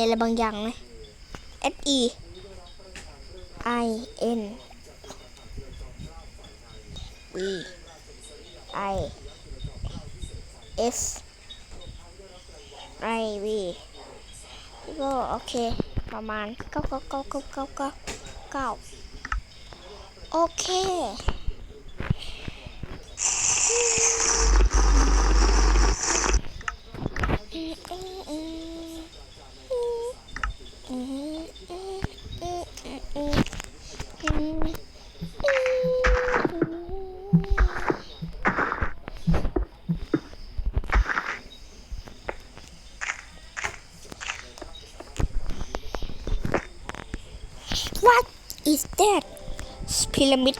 ห็นอะไรบางอย่างไหม S E I N V I S I V ก็โอเค ประมาณเก้าเก้าเก้าเก้าเก้าเก้าเก้าโอเค What is that? Pyramid